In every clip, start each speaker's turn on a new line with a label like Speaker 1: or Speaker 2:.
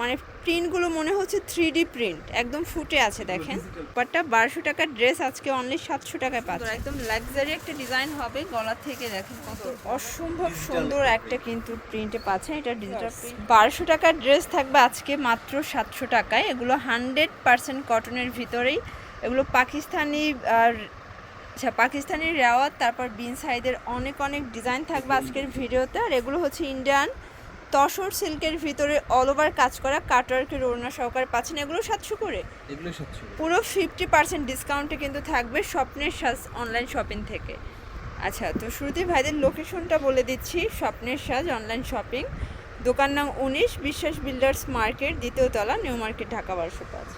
Speaker 1: মানে প্রিন্টগুলো মনে হচ্ছে থ্রি ডি প্রিন্ট একদম ফুটে আছে দেখেন। বাটটা বারোশো টাকার ড্রেস আজকে অনলি সাতশো টাকায় পাচ্ছে একদম লাক্সারি একটা ডিজাইন হবে গলা থেকে দেখেন কত অসম্ভব সুন্দর একটা কিন্তু প্রিন্টে পাচ্ছেন এটা ডিজিটাল বারোশো টাকার ড্রেস থাকবে আজকে মাত্র সাতশো টাকায়। এগুলো হান্ড্রেড পার্সেন্ট কটনের ভিতরেই। এগুলো পাকিস্তানি আর আচ্ছা পাকিস্তানি রেওয়াত তারপর বিন সাইদের অনেক অনেক ডিজাইন থাকবে আজকের ভিডিওতে। আর এগুলো হচ্ছে ইন্ডিয়ান তসর সিল্কের ভিতরে অল ওভার কাজ করা কাটওয়ার্কের ওড়না সহকারে পাচ্ছেন এগুলো সাতশো করে?
Speaker 2: এগুলো সাতশো
Speaker 1: পুরো ফিফটি পার্সেন্ট ডিসকাউন্টে কিন্তু থাকবে স্বপ্নের সাজ অনলাইন শপিং থেকে। আচ্ছা তো শুরুতে ভাইদের লোকেশনটা বলে দিচ্ছি স্বপ্নের সাজ অনলাইন শপিং দোকান নাম উনিশ বিশ্বাস বিল্ডার্স মার্কেট দ্বিতীয় তলা নিউ মার্কেট ঢাকা বারোশো পাঁচ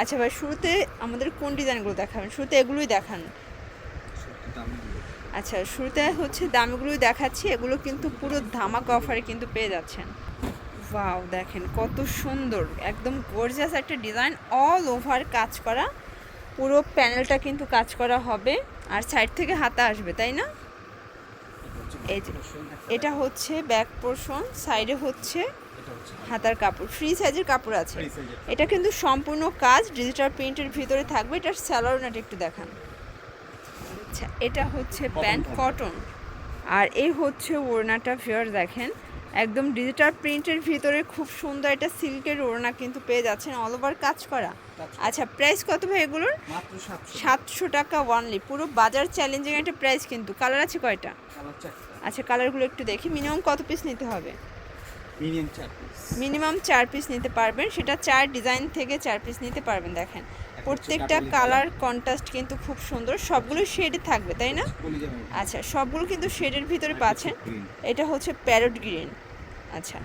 Speaker 1: আচ্ছা ভাই শুরুতে আমাদের কোন ডিজাইনগুলো দেখাবেন? শুরুতে এগুলোই দেখান। আচ্ছা শুরুতে হচ্ছে দামগুলোই দেখাচ্ছি এগুলো কিন্তু পুরো ধামাকা অফারে কিন্তু পেয়ে যাচ্ছেন। ওয়াও দেখেন কত সুন্দর একদম গর্জিয়াস একটা ডিজাইন অল ওভার কাজ করা। পুরো প্যানেলটা কিন্তু কাজ করা হবে আর সাইড থেকে হাতা আসবে তাই না? এই যে এটা হচ্ছে ব্যাক পোর্শন সাইডে হচ্ছে হাতার কাপড় ফ্রি সাইজের কাপড় আছে। এটা কিন্তু সম্পূর্ণ কাজ ডিজিটাল প্রিন্টের ভিতরে থাকবে এটার স্যালোনাটা একটু দেখান। আচ্ছা এটা হচ্ছে প্যান্ট কটন। আর এই হচ্ছে ওড়নাটা ফিয়ার দেখেন। একদম ডিজিটাল প্রিন্টের ভিতরে খুব সুন্দর এটা সিল্কের ওড়না কিন্তু পেয়ে যাচ্ছেন অল ওভার কাজ করা। আচ্ছা প্রাইস কত ভাই এগুলোর?
Speaker 2: সাতশো।
Speaker 1: টাকা ওয়ানলি পুরো বাজার চ্যালেঞ্জিং একটা প্রাইস কিন্তু। কালার আছে কয়টা? আচ্ছা কালারগুলো একটু দেখি। মিনিমাম কত পিস নিতে হবে?
Speaker 2: মিনিমাম চার পিস
Speaker 1: নিতে পারবেন। সেটা চার ডিজাইন থেকে চার পিস নিতে পারবেন দেখেন। প্রত্যেকটা কালার কন্ট্রাস্ট কিন্তু খুব সুন্দর। সবগুলো শেডে থাকবে তাই না? আচ্ছা সবগুলো কিন্তু শেডের ভিতরে পাচ্ছেন। এটা হচ্ছে প্যারট গ্রিন আচ্ছা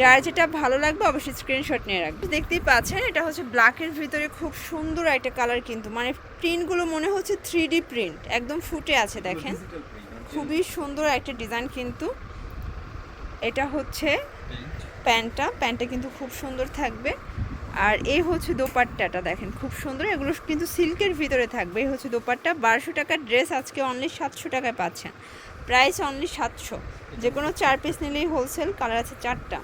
Speaker 1: যার যেটা ভালো লাগবে। অবশ্যই স্ক্রিনশট নিয়ে রাখবে দেখতেই পাচ্ছেন এটা হচ্ছে ব্ল্যাকের ভিতরে খুব সুন্দর একটা কালার কিন্তু। মানে প্রিন্টগুলো মনে হচ্ছে থ্রি ডি প্রিন্ট একদম ফুটে আছে দেখেন। খুবই সুন্দর একটা ডিজাইন কিন্তু। এটা হচ্ছে প্যান্টটা প্যান্টটা কিন্তু খুব সুন্দর থাকবে। আর এই হচ্ছে দোপাট্টাটা দেখেন খুব সুন্দর। এগুলো কিন্তু সিল্কের ভিতরে থাকবে। এই হচ্ছে দোপাট্টা। বারোশো টাকার ড্রেস আজকে অনলি সাতশো টাকায় পাচ্ছেন। প্রাইস অনলি সাতশো। যে কোনো চার পিস নিলেই হোলসেল কালার আছে চারটা।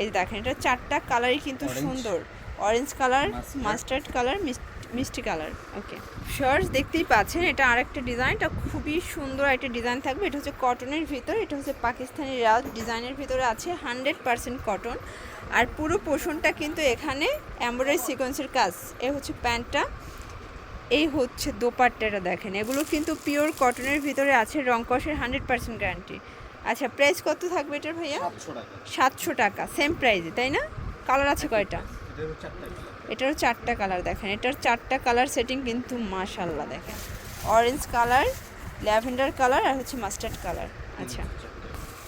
Speaker 1: এই যে দেখেন এটা চারটা কালারই কিন্তু সুন্দর। অরেঞ্জ কালার মাস্টার্ড কালার মিষ্টি কালার ওকে শর্টস দেখতেই পাচ্ছেন এটা আরেকটা ডিজাইন এটা খুবই সুন্দর একটা ডিজাইন থাকবে। এটা হচ্ছে কটনের ভিতর এটা হচ্ছে পাকিস্তানি রাজ ডিজাইনের ভিতরে আছে হান্ড্রেড পার্সেন্ট কটন আর পুরো পোষণটা কিন্তু এখানে এমব্রয়ডারি সিকোয়েন্সের কাজ এ হচ্ছে প্যান্টটা এই হচ্ছে দোপাট্টাটা দেখেন। এগুলো কিন্তু পিওর কটনের ভিতরে আছে রং কষের হান্ড্রেড পার্সেন্ট গ্যারান্টি আচ্ছা প্রাইস কত থাকবে এটার ভাইয়া?
Speaker 2: সাতশো টাকা।
Speaker 1: সেম প্রাইসে তাই না? কালার আছে কয়টা?
Speaker 2: এটারও চারটা
Speaker 1: কালার দেখেন। এটার চারটা কালার সেটিং কিন্তু মাশাল্লাহ দেখেন। অরেঞ্জ কালার ল্যাভেন্ডার কালার আর হচ্ছে মাস্টার্ড কালার আচ্ছা।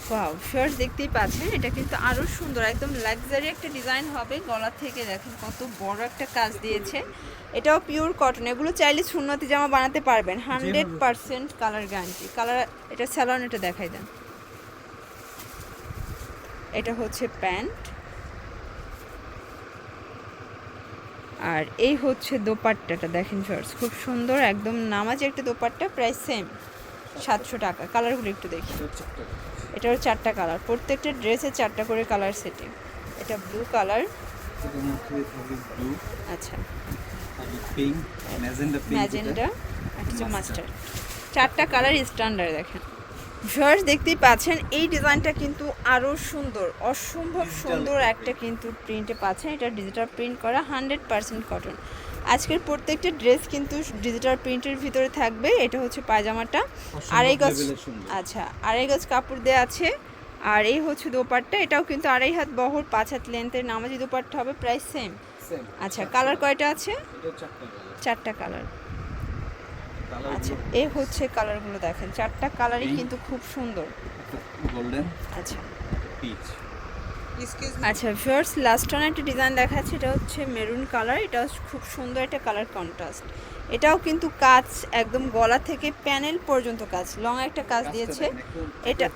Speaker 1: ওয়াও শার্ট দেখতেই পাচ্ছেন এটা কিন্তু আরও সুন্দর একদম লাক্সারি একটা ডিজাইন হবে গলা থেকে দেখেন কত বড় একটা কাজ দিয়েছে। এটাও পিওর কটন এগুলো চাইলে সুন্নতি জামা বানাতে পারবেন hundred percent colour guarantee colour এটা স্যালন এটা দেখাই দেন। এটা হচ্ছে প্যান্ট। আর এই হচ্ছে দোপাট্টাটা দেখেন শর্টস খুব সুন্দর একদম নামাজি একটা দোপাট্টা প্রায় সেম সাতশো টাকা। কালারগুলো একটু দেখি। এটারও চারটা কালার প্রত্যেকটা ড্রেসে চারটা করে কালার সেটিং এটা ব্লু কালার আচ্ছা।
Speaker 2: পিঙ্ক ম্যাজেন্ডা
Speaker 1: চারটা কালার স্ট্যান্ডার্ড দেখেন। ভিউয়ার্স দেখতেই পাচ্ছেন এই ডিজাইনটা কিন্তু আরও সুন্দর অসম্ভব সুন্দর একটা কিন্তু প্রিন্টে পাচ্ছেন এটা ডিজিটাল প্রিন্ট করা হান্ড্রেড পার্সেন্ট কটন আজকের প্রত্যেকটা ড্রেস কিন্তু ডিজিটাল প্রিন্টের ভিতরে থাকবে এটা হচ্ছে পায়জামাটা। আড়াই গজ আচ্ছা আড়াই গজ কাপড় দেওয়া আছে আর এই হচ্ছে দোপাট্টা এটাও কিন্তু আড়াই হাত বহর পাঁচ হাত লেন্থের নামাজি দোপাট্টা হবে প্রাইস সেম আচ্ছা কালার কয়টা আছে?
Speaker 2: চারটা কালার
Speaker 1: আচ্ছা এই হচ্ছে কালারগুলো দেখেন। চারটা কালারই. কিন্তু খুব সুন্দর।
Speaker 2: গোল্ডেন
Speaker 1: আচ্ছা।
Speaker 2: পিচ
Speaker 1: আচ্ছা ফার্স্ট লাস্ট অন একটা ডিজাইন দেখাচ্ছে এটা হচ্ছে মেরুন কালার এটা হচ্ছে খুব সুন্দর একটা কালার কন্ট্রাস্ট এটাও কিন্তু কাজ একদম গলা থেকে প্যানেল পর্যন্ত কাজ লং একটা কাজ দিয়েছে। এটা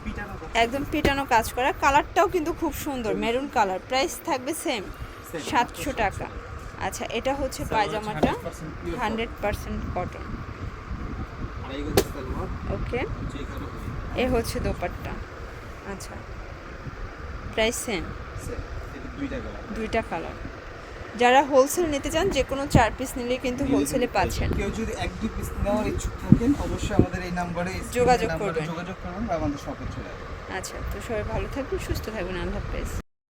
Speaker 1: একদম পিটানো কাজ করা। কালারটাও কিন্তু খুব সুন্দর মেরুন কালার প্রাইস থাকবে সেম সাতশো টাকা। আচ্ছা এটা হচ্ছে পায়জামাটা। Hundred percent cotton okay. এ হচ্ছে দোপাট্টা। আচ্ছা। প্রাইস সেম
Speaker 3: দুইটা কালার
Speaker 1: যারা হোলসেল নিতে চান যে কোনো চার পিস নিলে কিন্তু হোলসেলে পাচ্ছেন।
Speaker 2: কেউ যদি এক দুই পিস নেওয়ার ইচ্ছুক থাকেন অবশ্যই আমাদের এই নাম্বারে
Speaker 1: যোগাযোগ করবেন।
Speaker 2: যোগাযোগ করবেন বা আমাদের শপে চলে আসবেন
Speaker 1: আচ্ছা তো সবাই ভালো থাকবেন সুস্থ থাকবেন। আল্লাহ হাফেজ।